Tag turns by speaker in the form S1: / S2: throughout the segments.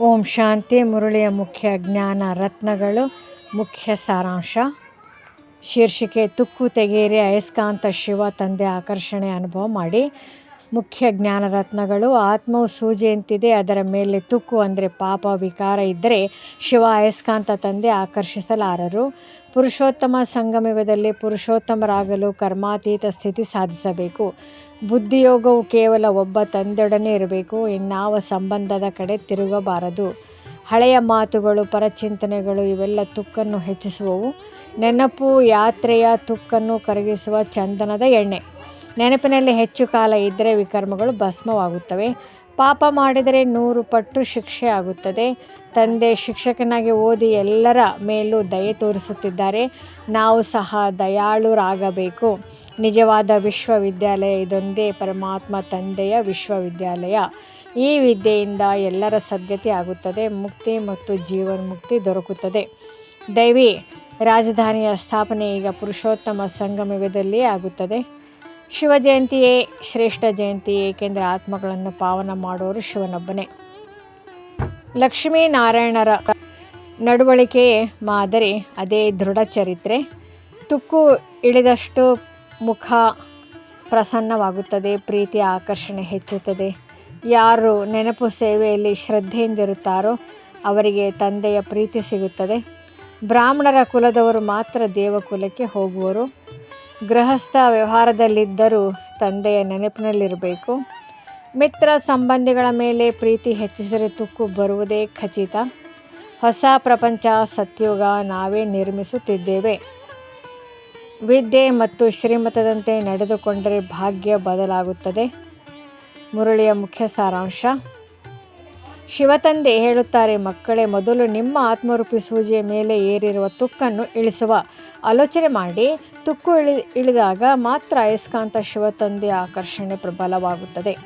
S1: ಓಂ ಶಾಂತಿ ಮುರುಳಿಯ ಮುಖ್ಯ ಜ್ಞಾನ ರತ್ನಗಳು, ಮುಖ್ಯ ಸಾರಾಂಶ. ಶೀರ್ಷಿಕೆ, ತುಕ್ಕು ತೆಗೆಯಿರಿ, ಅಯಸ್ಕಾಂತ ಶಿವ ತಂದೆ ಆಕರ್ಷಣೆ ಅನುಭವ ಮಾಡಿ. ಮುಖ್ಯ ಜ್ಞಾನ ರತ್ನಗಳು, ಆತ್ಮವು ಸೂಜಿಯಂತಿದೆ, ಅದರ ಮೇಲೆ ತುಕ್ಕು ಅಂದರೆ ಪಾಪ ವಿಕಾರ ಇದ್ದರೆ ಶಿವ ಅಯಸ್ಕಾಂತ ತಂದೆ ಆಕರ್ಷಿಸಲಾರರು. ಪುರುಷೋತ್ತಮ ಸಂಗಮಯುಗದಲ್ಲಿ ಪುರುಷೋತ್ತಮರಾಗಲು ಕರ್ಮಾತೀತ ಸ್ಥಿತಿ ಸಾಧಿಸಬೇಕು. ಬುದ್ಧಿಯೋಗವು ಕೇವಲ ಒಬ್ಬ ತಂದೆಯೊಡನೆ ಇರಬೇಕು. ಇನ್ನಾವ ಸಂಬಂಧದ ಕಡೆ ತಿರುಗಬಾರದು. ಹಳೆಯ ಮಾತುಗಳು, ಪರಚಿಂತನೆಗಳು ಇವೆಲ್ಲ ತುಕ್ಕನ್ನು ಹೆಚ್ಚಿಸುವವು. ನೆನಪು ಯಾತ್ರೆಯ ತುಕ್ಕನ್ನು ಕರಗಿಸುವ ಚಂದನದ ಎಣ್ಣೆ. ನೆನಪಿನಲ್ಲಿ ಹೆಚ್ಚು ಕಾಲ ಇದ್ದರೆ ವಿಕರ್ಮಗಳು ಭಸ್ಮವಾಗುತ್ತವೆ. ಪಾಪ ಮಾಡಿದರೆ ನೂರು ಪಟ್ಟು ಶಿಕ್ಷೆ ಆಗುತ್ತದೆ. ತಂದೆ ಶಿಕ್ಷಕನಾಗಿ ಓದಿ ಎಲ್ಲರ ಮೇಲೂ ದಯೆ ತೋರಿಸುತ್ತಿದ್ದಾರೆ. ನಾವು ಸಹ ದಯಾಳುರಾಗಬೇಕು. ನಿಜವಾದ ವಿಶ್ವವಿದ್ಯಾಲಯ ಇದೊಂದೇ ಪರಮಾತ್ಮ ತಂದೆಯ ವಿಶ್ವವಿದ್ಯಾಲಯ. ಈ ವಿದ್ಯೆಯಿಂದ ಎಲ್ಲರ ಸದ್ಗತಿ ಆಗುತ್ತದೆ, ಮುಕ್ತಿ ಮತ್ತು ಜೀವನ್ಮುಕ್ತಿ ದೊರಕುತ್ತದೆ. ದೈವಿ, ರಾಜಧಾನಿಯ ಸ್ಥಾಪನೆ ಈಗ ಪುರುಷೋತ್ತಮ ಸಂಗಮಯುಗದಲ್ಲಿಯೇ ಆಗುತ್ತದೆ. ಶಿವ ಜಯಂತಿಯೇ ಶ್ರೇಷ್ಠ ಜಯಂತಿ, ಏಕೆಂದರೆ ಆತ್ಮಗಳನ್ನು ಪಾವನ ಮಾಡುವವರು ಶಿವನೊಬ್ಬನೇ. ಲಕ್ಷ್ಮೀನಾರಾಯಣರ ನಡವಳಿಕೆಯೇ ಮಾದರಿ ಅದೇ ದೃಢ ಚರಿತ್ರೆ. ತುಕ್ಕು ಇಳಿದಷ್ಟು ಮುಖ ಪ್ರಸನ್ನವಾಗುತ್ತದೆ, ಪ್ರೀತಿಯ ಆಕರ್ಷಣೆ ಹೆಚ್ಚುತ್ತದೆ. ಯಾರು ನೆನಪು ಸೇವೆಯಲ್ಲಿ ಶ್ರದ್ಧೆಯಿಂದಿರುತ್ತಾರೋ ಅವರಿಗೆ ತಂದೆಯ ಪ್ರೀತಿ ಸಿಗುತ್ತದೆ. ಬ್ರಾಹ್ಮಣರ ಕುಲದವರು ಮಾತ್ರ ದೇವಕುಲಕ್ಕೆ ಹೋಗುವರು. ಗೃಹಸ್ಥ ವ್ಯವಹಾರದಲ್ಲಿದ್ದರೂ ತಂದೆಯ ನೆನಪಿನಲ್ಲಿರಬೇಕು. ಮಿತ್ರ ಸಂಬಂಧಿಗಳ ಮೇಲೆ ಪ್ರೀತಿ ಹೆಚ್ಚಿಸಿದರೆ ತುಕ್ಕು ಬರುವುದೇ ಖಚಿತ. ಹೊಸ ಪ್ರಪಂಚ ಸತ್ಯುಗ ನಾವೇ ನಿರ್ಮಿಸುತ್ತಿದ್ದೇವೆ. ವಿದ್ಯೆ ಮತ್ತು ಶ್ರೀಮತದಂತೆ ನಡೆದುಕೊಂಡರೆ ಭಾಗ್ಯ ಬದಲಾಗುತ್ತದೆ. ಮುರಳಿಯ ಮುಖ್ಯ ಸಾರಾಂಶ. ಶಿವತಂದೆ ಹೇಳುತ್ತಾರೆ, ಮಕ್ಕಳೇ, ಮೊದಲು ನಿಮ್ಮ ಆತ್ಮರೂಪಿ ಸೂಜಿಯ ಮೇಲೆ ಏರಿರುವ ತುಕ್ಕನ್ನು ಇಳಿಸುವ. ಆಲೋಚನೆ ಮಾಡಿ. ತುಕ್ಕು ಇಳಿ, ಇಳಿದಾಗ ಮಾತ್ರ ಅಯಸ್ಕಾಂತ ಶಿವತಂದೆಯ ಆಕರ್ಷಣೆ ಪ್ರಬಲವಾಗುತ್ತದೆ.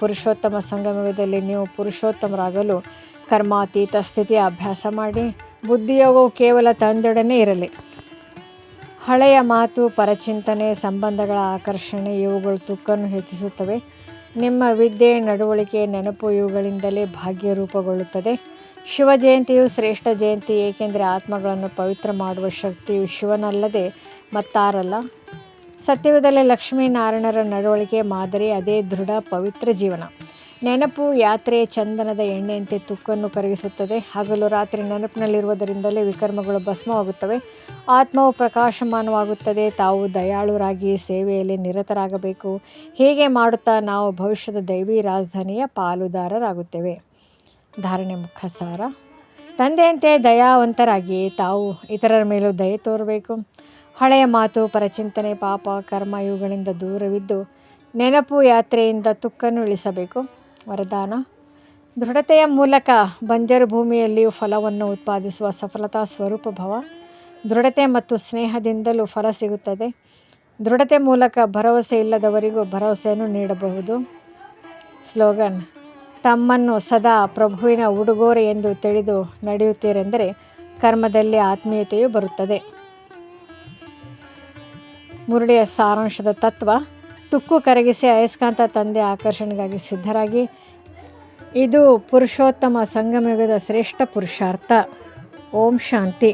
S1: ಪುರುಷೋತ್ತಮ ಸಂಗಮದಲ್ಲಿ ನೀವು ಪುರುಷೋತ್ತಮರಾಗಲು ಕರ್ಮಾತೀತ ಸ್ಥಿತಿಯ ಅಭ್ಯಾಸ ಮಾಡಿ. ಬುದ್ಧಿಯೋಗವು ಕೇವಲ ತಂದೊಡನೆ ಇರಲಿ. ಹಳೆಯ ಮಾತು, ಪರಚಿಂತನೆ, ಸಂಬಂಧಗಳ ಆಕರ್ಷಣೆ, ಇವುಗಳು ತುಕ್ಕನ್ನು ಹೆಚ್ಚಿಸುತ್ತವೆ. ನಿಮ್ಮ ವಿದ್ಯೆ, ನಡವಳಿಕೆ, ನೆನಪು ಇವುಗಳಿಂದಲೇ ಭಾಗ್ಯ ರೂಪುಗೊಳ್ಳುತ್ತದೆ ಶಿವ ಜಯಂತಿಯು ಶ್ರೇಷ್ಠ ಜಯಂತಿ, ಏಕೆಂದರೆ ಆತ್ಮಗಳನ್ನು ಪವಿತ್ರ ಮಾಡುವ ಶಕ್ತಿಯು ಶಿವನಲ್ಲದೆ ಮತ್ತಾರಲ್ಲ. ಸತ್ಯಯುಗದಲ್ಲಿ ಲಕ್ಷ್ಮೀನಾರಾಯಣರ ನಡವಳಿಕೆ ಮಾದರಿ ಅದೇ ದೃಢ, ಪವಿತ್ರ ಜೀವನ. ನೆನಪು ಯಾತ್ರೆ ಚಂದನದ ಎಣ್ಣೆಯಂತೆ ತುಕ್ಕನ್ನು ಕರಗಿಸುತ್ತದೆ. ಹಗಲು ರಾತ್ರಿ ನೆನಪಿನಲ್ಲಿರುವುದರಿಂದಲೇ ವಿಕರ್ಮಗಳು ಭಸ್ಮವಾಗುತ್ತವೆ. ಆತ್ಮವು ಪ್ರಕಾಶಮಾನವಾಗುತ್ತದೆ. ತಾವು ದಯಾಳುರಾಗಿ ಸೇವೆಯಲ್ಲಿ ನಿರತರಾಗಬೇಕು. ಹೀಗೆ ಮಾಡುತ್ತಾ ನಾವು ಭವಿಷ್ಯದ ದೈವಿ ರಾಜಧಾನಿಯ ಪಾಲುದಾರರಾಗುತ್ತೇವೆ. ಧಾರಣೆ ಮುಖ ಸಾರ ತಂದೆಯಂತೆ ದಯಾವಂತರಾಗಿ ತಾವು ಇತರರ ಮೇಲೂ ದಯೆ ತೋರಬೇಕು. ಹಳೆಯ ಮಾತು, ಪರಚಿಂತನೆ, ಪಾಪ, ಕರ್ಮ ಇವುಗಳಿಂದ ದೂರವಿದ್ದು ನೆನಪು ಯಾತ್ರೆಯಿಂದ ತುಕ್ಕನ್ನು ಇಳಿಸಬೇಕು. ವರದಾನ. ದೃಢತೆಯ ಮೂಲಕ ಬಂಜರು ಭೂಮಿಯಲ್ಲಿಯೂ ಫಲವನ್ನು ಉತ್ಪಾದಿಸುವ ಸಫಲತಾ ಸ್ವರೂಪ ಭವ. ದೃಢತೆ ಮತ್ತು ಸ್ನೇಹದಿಂದಲೂ ಫಲ ಸಿಗುತ್ತದೆ. ದೃಢತೆ ಮೂಲಕ ಭರವಸೆ ಇಲ್ಲದವರಿಗೂ ಭರವಸೆಯನ್ನು ನೀಡಬಹುದು. ಸ್ಲೋಗನ್, ತಮ್ಮನ್ನು ಸದಾ ಪ್ರಭುವಿನ ಉಡುಗೊರೆ ಎಂದು ತಿಳಿದು ನಡೆಯುತ್ತೀರೆಂದರೆ ಕರ್ಮದಲ್ಲಿ ಆತ್ಮೀಯತೆಯು ಬರುತ್ತದೆ. ಮುರುಳಿಯ ಸಾರಾಂಶದ ತತ್ವ ತುಕ್ಕು ಕರಗಿಸಿ ಅಯಸ್ಕಾಂತ ತಂದೆ ಆಕರ್ಷಣೆಗಾಗಿ ಸಿದ್ಧರಾಗಿ. ಇದು ಪುರುಷೋತ್ತಮ ಸಂಗಮಯುಗದ ಶ್ರೇಷ್ಠ ಪುರುಷಾರ್ಥ. ಓಂ ಶಾಂತಿ.